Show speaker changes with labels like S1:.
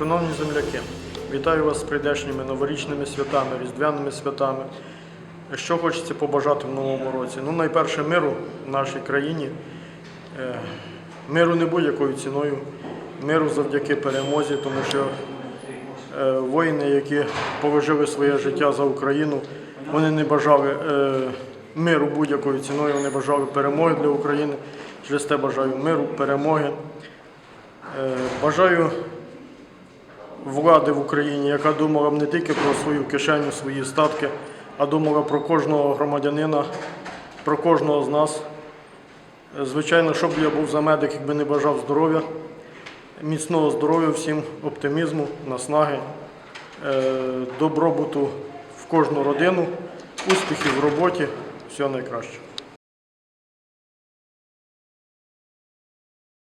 S1: Шановні земляки, вітаю вас з прийдешніми новорічними святами, різдвяними святами. Що хочеться побажати в новому році? Ну, найперше, миру в нашій країні. Е, Миру не будь-якою ціною, миру завдяки перемозі, тому що е, воїни, які положили своє життя за Україну, вони не бажали е, миру будь-якою ціною, вони бажали перемоги для України. Через те бажаю миру, перемоги. Бажаю влади в Україні, яка думала б не тільки про свою кишеню, свої статки, а думала про кожного громадянина, про кожного з нас. Звичайно, щоб я був за медик, якби не бажав здоров'я, міцного здоров'я всім, оптимізму, наснаги, е, добробуту в кожну родину, успіхів в роботі, всього найкращого.